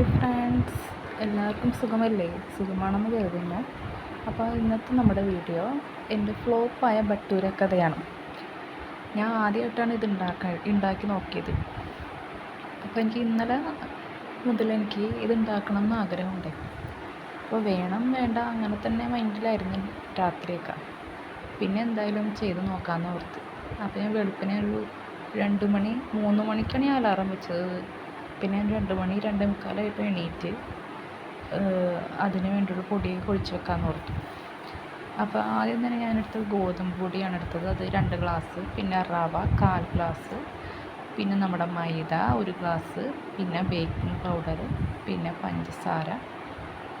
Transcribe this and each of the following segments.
Hi friends. എല്ലാവർക്കും സുഖമല്ലേ? സുഖമാണെന്ന് കരുതുന്നു. അപ്പോൾ ഇന്നത്തെ നമ്മുടെ വീഡിയോ എന്റെ ഫ്ലോപ്പായ ബട്ടൂര കഥയാണ്. ഞാൻ ആദ്യമായിട്ടാണ് ഇത് ഉണ്ടാക്കാൻ ഉണ്ടാക്കി നോക്കിയത്. അപ്പോൾ എനിക്ക് ഇന്നലെ മുതൽ എനിക്ക് ഇത് ഉണ്ടാക്കണം എന്ന് ആഗ്രഹമുണ്ട്. അപ്പോൾ വേണം വേണ്ട അങ്ങനെ തന്നെ മൈൻഡിലായിരുന്നു രാത്രിയൊക്കെ. പിന്നെ എന്തായാലും ചെയ്ത് നോക്കാമെന്ന് ഓർത്ത്. അപ്പോൾ ഞാൻ വെളുപ്പിനെ ഒരു രണ്ട് മണി മൂന്ന് മണിക്കാണ് ഞാൻ അലാറം വെച്ചത്. പിന്നെ ഞാൻ രണ്ട് മണി രണ്ട് മുക്കാലായപ്പോൾ എണീറ്റ് അതിന് വേണ്ടിയുള്ള പൊടി കുഴിച്ച് വെക്കാമെന്ന് ഓർത്തു. അപ്പോൾ ആദ്യം തന്നെ ഞാനെടുത്തത് ഗോതമ്പ് പൊടിയാണ് എടുത്തത്. അത് രണ്ട് ഗ്ലാസ് പിന്നെ റവ കാൽ ഗ്ലാസ് പിന്നെ നമ്മുടെ മൈദ ഒരു ഗ്ലാസ് പിന്നെ ബേക്കിംഗ് പൗഡർ പിന്നെ പഞ്ചസാര.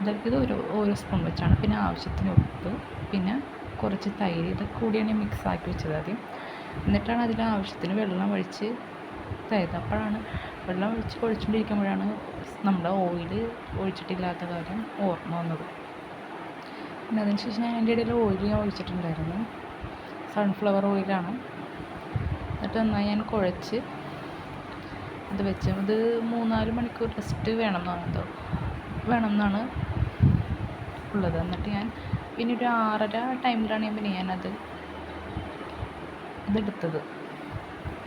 ഇതൊക്കെ ഇത് ഒരു ഓരോ സ്പൂൺ വെച്ചാണ്. പിന്നെ ആവശ്യത്തിന് ഉപ്പ് പിന്നെ കുറച്ച് തൈര്. ഇതൊക്കെ കൂടിയാണ് മിക്സ് ആക്കി വെച്ചത് ആദ്യം. എന്നിട്ടാണ് അതിൽ ആവശ്യത്തിന് വെള്ളം ഒഴിച്ച് തരുന്നത് അപ്പോഴാണ് വെള്ളം ഒഴിച്ച് കുഴച്ചുകൊണ്ടിരിക്കുമ്പോഴാണ് നമ്മുടെ ഓയിൽ ഒഴിച്ചിട്ടില്ലാത്ത കാര്യം ഓർമ്മ വന്നത്. പിന്നെ അതിന് ശേഷം ഞാൻ എന്റെ ഇടയിൽ ഓയിൽ ഞാൻ ഒഴിച്ചിട്ടുണ്ടായിരുന്നു. സൺഫ്ലവർ ഓയിലാണ് എന്നിട്ട് നന്നായി ഞാൻ കുഴച്ച് അത് വെച്ച് അത് മൂന്നാൽ മണിക്കൂർ റെസ്റ്റ് വേണം എന്നാണ് വേണം എന്നാണ് ഉള്ളത്. എന്നിട്ട് ഞാൻ പിന്നെ ഒരു ആറര ടൈമിലാണ് ഞാൻ പിന്നെ ഞാനത് ഇതെടുത്തത്.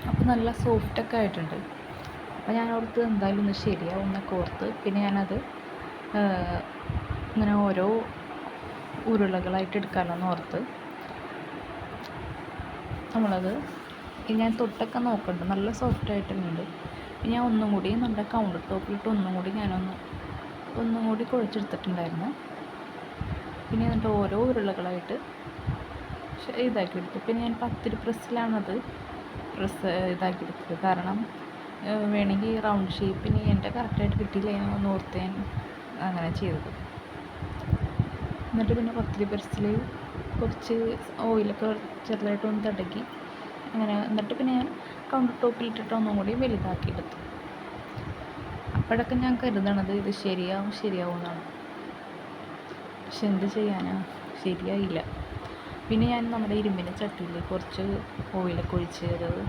അപ്പോൾ നല്ല സോഫ്റ്റൊക്കെ ആയിട്ടുണ്ട്. അപ്പോൾ ഞാൻ ഓർത്ത് എന്തായാലും ഒന്ന് ശരിയാവും എന്നൊക്കെ ഓർത്ത് പിന്നെ ഞാനത് ഇങ്ങനെ ഓരോ ഉരുളകളായിട്ട് എടുക്കാമെന്ന് ഓർത്ത്. നമ്മളത് ഞാൻ തൊട്ടൊക്കെ നോക്കുന്നുണ്ട് നല്ല സോഫ്റ്റ് ആയിട്ടുണ്ട് പിന്നെ ഞാൻ ഒന്നും കൂടി നമ്മുടെ കൗണ്ടർ ടോപ്പിലിട്ട് ഒന്നും കൂടി ഞാനൊന്ന് ഒന്നും കൂടി കുഴച്ചെടുത്തിട്ടുണ്ടായിരുന്നു. പിന്നെ എന്നിട്ട് ഓരോ ഉരുളകളായിട്ട് ഇതാക്കി എടുത്തു. പിന്നെ ഞാൻ പത്തിരി പ്രസ്സിലാണത് പ്രസ് ഇതാക്കി എടുത്തത് കാരണം വേണമെങ്കിൽ റൗണ്ട് ഷേപ്പിന് എന്റെ കറക്റ്റായിട്ട് കിട്ടിയില്ല. എന്ന് ഓർത്ത് ഞാൻ അങ്ങനെ ചെയ്തത്. എന്നിട്ട് പിന്നെ പത്തിരി പരസ്യത്തിൽ കുറച്ച് ഓയിലൊക്കെ ചെറുതായിട്ട് ഒന്ന് തടക്കി അങ്ങനെ എന്നിട്ട് പിന്നെ ഞാൻ കൗണ്ടർ ടോപ്പിലിട്ടിട്ട് ഒന്നും കൂടി വലുതാക്കി എടുത്തു. അപ്പോഴൊക്കെ ഞാൻ കരുതണത് ഇത് ശരിയാവും ശരിയാവും എന്നാണ്. പക്ഷെ എന്ത് ചെയ്യാനാ? ശരിയായില്ല. പിന്നെ ഞാൻ നമ്മുടെ ഇരുമ്പിന്റെ ചട്ടിയിൽ കുറച്ച് ഓയിലൊക്കെ ഒഴിച്ച് അത്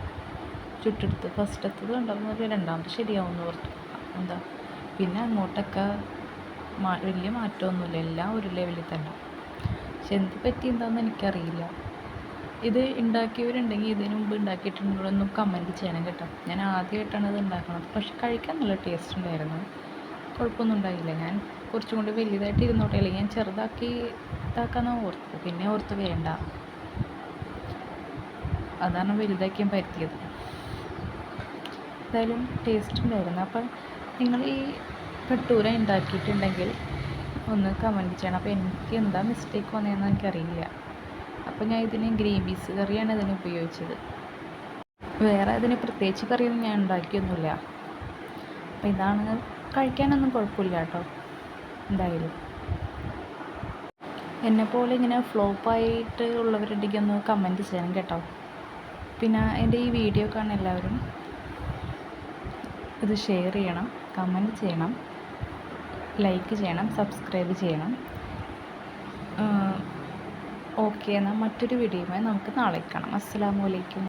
ചുട്ടെടുത്ത് ഫസ്റ്റത്തത് ഉണ്ടാകുന്നത് രണ്ടാമത് ശരിയാവുമെന്ന് ഓർത്തു എന്താ? പിന്നെ അങ്ങോട്ടൊക്കെ മാ വലിയ മാറ്റമൊന്നുമില്ല. എല്ലാം ഒരു ലെവലിൽ തന്നെ. പക്ഷെ എന്ത് പറ്റി എന്താണെന്ന് എനിക്കറിയില്ല. ഇത് ഉണ്ടാക്കിയവരുണ്ടെങ്കിൽ ഇതിനു മുമ്പ് ഉണ്ടാക്കിയിട്ടുണ്ടോ കമന്റ് ചെയ്യണം കേട്ടോ. ഞാൻ ആദ്യമായിട്ടാണ് ഇത് ഉണ്ടാക്കുന്നത് പക്ഷെ കഴിക്കാൻ നല്ല ടേസ്റ്റ് ഉണ്ടായിരുന്നു. കുഴപ്പമൊന്നും ഉണ്ടായില്ല. ഞാൻ കുറച്ചും കൂടി വലുതായിട്ട് ഇരുന്നോട്ടെ. അല്ലെങ്കിൽ ഞാൻ ചെറുതാക്കി ഇതാക്കാന്ന് ഓർത്ത് പിന്നെ ഓർത്ത് വേണ്ട. അതാണ് വലുതാക്കിയാൻ പറ്റിയത് എന്തായാലും ടേസ്റ്റ് ഉണ്ടായിരുന്നു. അപ്പം നിങ്ങൾ ഈ ഭട്ടൂര ഉണ്ടാക്കിയിട്ടുണ്ടെങ്കിൽ ഒന്ന് കമന്റ് ചെയ്യണം. അപ്പോൾ എനിക്ക് എന്താ മിസ്റ്റേക്ക് വന്നതെന്ന് എനിക്കറിയില്ല. അപ്പോൾ ഞാൻ ഇതിന് ഗ്രീൻ പീസ് കറിയാണ് ഇതിന് ഉപയോഗിച്ചത്. വേറെ അതിന് പ്രത്യേകിച്ച് കറിയൊന്നും ഞാൻ ഉണ്ടാക്കിയൊന്നുമില്ല. അപ്പോൾ ഇതാണ് കഴിക്കാനൊന്നും കുഴപ്പമില്ല കേട്ടോ. എന്തായാലും. എന്നെപ്പോലെ ഇങ്ങനെ ഫ്ലോപ്പായിട്ട് ഉള്ളവരുണ്ടെങ്കിൽ ഒന്ന് കമന്റ് ചെയ്യണം കേട്ടോ. പിന്നെ എന്റെ ഈ വീഡിയോ കാണുന്ന എല്ലാവരും ഇത് ഷെയർ ചെയ്യണം കമന്റ് ചെയ്യണം ലൈക്ക് ചെയ്യണം സബ്സ്ക്രൈബ് ചെയ്യണം. ഓക്കെ എന്നാൽ മറ്റൊരു വീഡിയോയുമായി നമുക്ക് നാളെ കാണാം. അസ്സാം